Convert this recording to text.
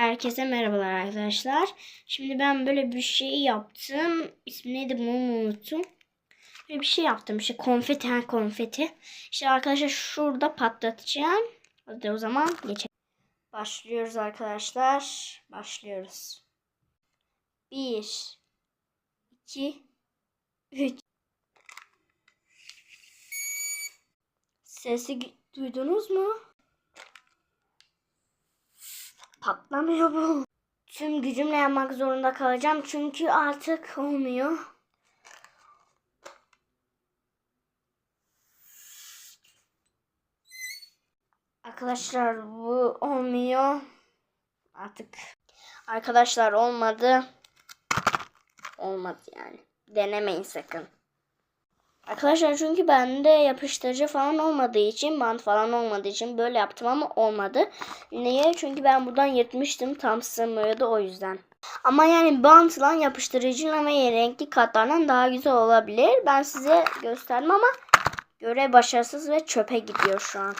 Herkese merhabalar arkadaşlar. Şimdi ben böyle bir şey yaptım. İsmi neydi bunu unuttum. Böyle bir şey yaptım. İşte konfeti, ha, konfeti. İşte arkadaşlar şurada patlatacağım. Hadi o zaman geçelim. Başlıyoruz arkadaşlar. Başlıyoruz. 1 2 3 Sesi duydunuz mu? Patlamıyor bu. Tüm gücümle yapmak zorunda kalacağım çünkü artık olmuyor. Arkadaşlar bu olmuyor. Artık arkadaşlar olmadı. Olmadı yani. Denemeyin sakın. Arkadaşlar çünkü bende yapıştırıcı falan olmadığı için, bant falan olmadığı için böyle yaptım ama olmadı. Niye? Çünkü ben buradan yırtmıştım. Tam sığmıyordu o yüzden. Ama yani bantla, yapıştırıcıyla ve renkli katlarla daha güzel olabilir. Ben size gösterdim ama görev başarısız ve çöpe gidiyor şu an.